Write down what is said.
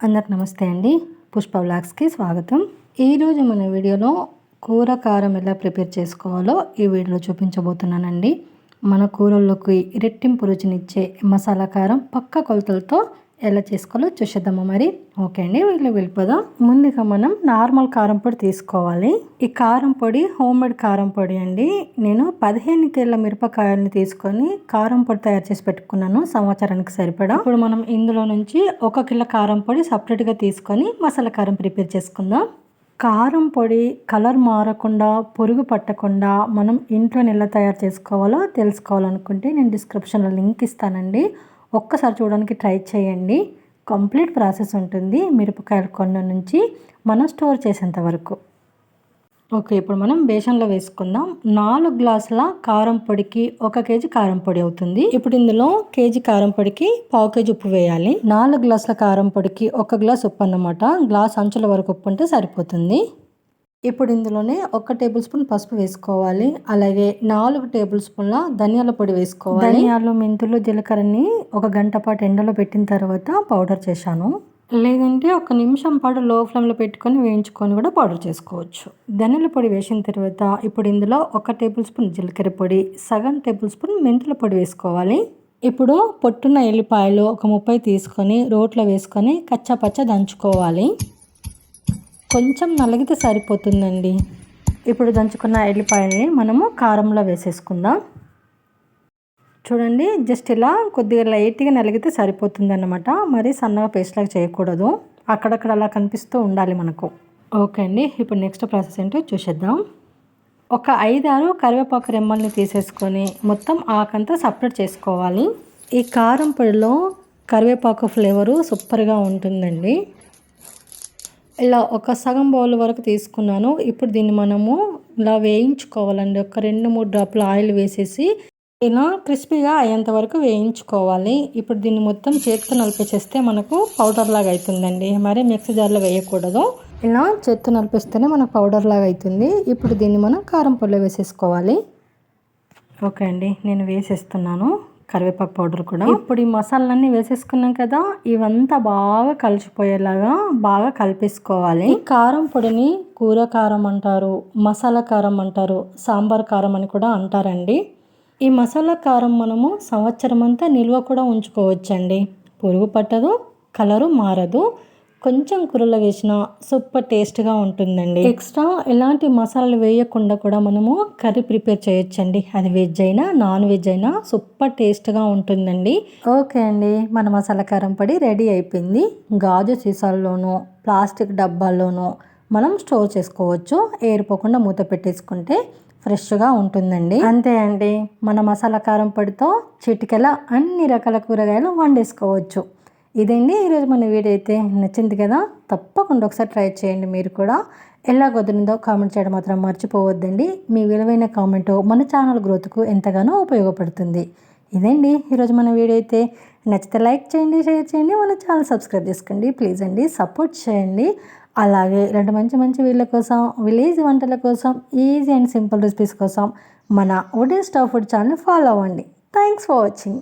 అందరికి నమస్తే అండి. పుష్ప వ్లాగ్స్కి స్వాగతం. ఈరోజు మన వీడియోలో కూర కారం ఎలా ప్రిపేర్ చేసుకోవాలో ఈ వీడియోలో చూపించబోతున్నానండి. మన కూరల్లోకి రెట్టింపు రుచినిచ్చే మసాలా కారం పక్క కొలతలతో ఎలా చేసుకోవాలో చూసేద్దామా మరి? ఓకే అండి వీళ్ళు వెళ్ళిపోదాం. ముందుగా మనం నార్మల్ కారం పొడి తీసుకోవాలి. ఈ కారం పొడి హోమ్ మేడ్ కారం పొడి అండి. నేను పదిహేను కేళ్ళ మిరపకాయలని తీసుకొని కారం పొడి తయారు చేసి పెట్టుకున్నాను సంవత్సరానికి సరిపడా. ఇప్పుడు మనం ఇందులో నుంచి ఒక కిలో కారం పొడి సపరేట్గా తీసుకొని మసాలా కారం ప్రిపేర్ చేసుకుందాం. కారం పొడి కలర్ మారకుండా పురుగు పట్టకుండా మనం ఇంట్లో ఎలా తయారు చేసుకోవాలో తెలుసుకోవాలనుకుంటే నేను డిస్క్రిప్షన్లో లింక్ ఇస్తానండి. ఒక్కసారి చూడడానికి ట్రై చేయండి. కంప్లీట్ ప్రాసెస్ ఉంటుంది. మిరపకాయల కొండ నుంచి మనం స్టోర్ చేసేంత వరకు. ఓకే ఇప్పుడు మనం బేసన్లో వేసుకుందాం. నాలుగు గ్లాసుల కారం పొడికి ఒక కేజీ కారం పొడి అవుతుంది. ఇప్పుడు ఇందులో కేజీ కారం పొడికి పావు కేజీ ఉప్పు వేయాలి. నాలుగు గ్లాసుల కారం పొడికి ఒక గ్లాస్ ఉప్పు అన్నమాట. గ్లాస్ అంచుల వరకు ఉప్పు ఉంటే సరిపోతుంది. ఇప్పుడు ఇందులోనే ఒక టేబుల్ స్పూన్ పసుపు వేసుకోవాలి. అలాగే నాలుగు టేబుల్ స్పూన్ల ధనియాల పొడి వేసుకోవాలి. ధనియాలు మెంతులు జీలకర్రని ఒక గంట పాటు ఎండలో పెట్టిన తర్వాత పౌడర్ చేశాను. లేదంటే ఒక నిమిషం పాటు లో ఫ్లేమ్లో పెట్టుకొని వేయించుకొని కూడా పౌడర్ చేసుకోవచ్చు. ధనియాల పొడి వేసిన తర్వాత ఇప్పుడు ఇందులో ఒక టేబుల్ స్పూన్ జీలకర్ర పొడి సగం టేబుల్ స్పూన్ మెంతుల పొడి వేసుకోవాలి. ఇప్పుడు పొట్టున్న ఎల్లిపాయలు ఒక ముప్పై తీసుకొని రోట్లో వేసుకొని కచ్చా దంచుకోవాలి. కొంచెం నలిగితే సరిపోతుందండి. ఇప్పుడు దంచుకున్న ఎల్లిపాయల్ని మనము కారంలో వేసేసుకుందాం. చూడండి జస్ట్ ఇలా కొద్దిగా లైట్గా నలిగితే సరిపోతుంది అన్నమాట మరి సన్నగా పేస్ట్ లాగా చేయకూడదు. అక్కడక్కడ అలా కనిపిస్తూ ఉండాలి మనకు. ఓకే అండి ఇప్పుడు నెక్స్ట్ ప్రాసెస్ ఏంటో చూసేద్దాం. ఒక ఐదారు కరివేపాకు రెమ్మల్ని తీసేసుకొని మొత్తం ఆకంతా సపరేట్ చేసుకోవాలి. ఈ కారం పొడిలో కరివేపాకు ఫ్లేవరు సూపర్గా ఉంటుందండి. ఇలా ఒక సగం బౌల్ వరకు తీసుకున్నాను. ఇప్పుడు దీన్ని మనము ఇలా వేయించుకోవాలండి. ఒక రెండు మూడు డ్రాప్ల ఆయిల్ వేసేసి ఇలా క్రిస్పీగా అయ్యేంత వరకు వేయించుకోవాలి. ఇప్పుడు దీన్ని మొత్తం చేతితో నలిపేసేస్తే మనకు పౌడర్ లాగా అవుతుందండి మరి మిక్సీ జార్లో వేయకూడదు. ఇలా చేతితో నలిపిస్తేనే మనకు పౌడర్ లాగా అవుతుంది ఇప్పుడు దీన్ని మనం కారం పొడిలో వేసేసుకోవాలి. ఓకే అండి. నేను వేసేస్తున్నాను. కరివేపాకు పౌడర్ కూడా. ఇప్పుడు ఈ మసాలాలన్నీ వేసేసుకున్నాం కదా ఇవంతా బాగా కలిసిపోయేలాగా బాగా కలిపేసుకోవాలి. కారం పొడిని కూర కారం అంటారు మసాలా కారం అంటారు సాంబార్ కారం అని కూడా అంటారండి. ఈ మసాలా కారం మనము సంవత్సరం అంతా నిల్వ కూడా ఉంచుకోవచ్చండి. పురుగు పట్టదు కలరు మారదు. కొంచెం కూరలో వేసిన సూపర్ టేస్ట్గా ఉంటుందండి. ఎక్స్ట్రా ఎలాంటి మసాలాలు వేయకుండా కూడా మనము కర్రీ ప్రిపేర్ చేయొచ్చండి. అది వెజ్ అయినా నాన్ వెజ్ అయినా సూపర్ టేస్ట్గా ఉంటుందండి. ఓకే అండి. మన మసాలా కారం పొడి రెడీ అయిపోయింది. గాజు సీసాల్లోనూ ప్లాస్టిక్ డబ్బాల్లోనూ మనం స్టోర్ చేసుకోవచ్చు. ఏరిపోకుండా మూత పెట్టేసుకుంటే ఫ్రెష్గా ఉంటుందండి. అంతే అండి. మన మసాలా కారం పొడితో చిటికెల అన్ని రకాల కూరగాయలు వండేసుకోవచ్చు. ఇదండి ఈరోజు మన వీడియో అయితే నచ్చింది కదా తప్పకుండా ఒకసారి ట్రై చేయండి మీరు కూడా. ఎలా కుదిరిందో కామెంట్ చేయడం మాత్రం మర్చిపోవద్దండి. మీ విలువైన కామెంట్ మన ఛానల్ గ్రోత్కు ఎంతగానో ఉపయోగపడుతుంది. ఇదండి ఈరోజు మన వీడియో అయితే. నచ్చితే లైక్ చేయండి షేర్ చేయండి మన ఛానల్ సబ్స్క్రైబ్ చేసుకోండి. ప్లీజ్ అండి సపోర్ట్ చేయండి. అలాగే ఇలాంటి మంచి మంచి వీళ్ళ కోసం విలేజ్ వంటల కోసం ఈజీ అండ్ సింపుల్ రెసిపీస్ కోసం మన wooden stove food channel follow అవ్వండి. Thanks for watching.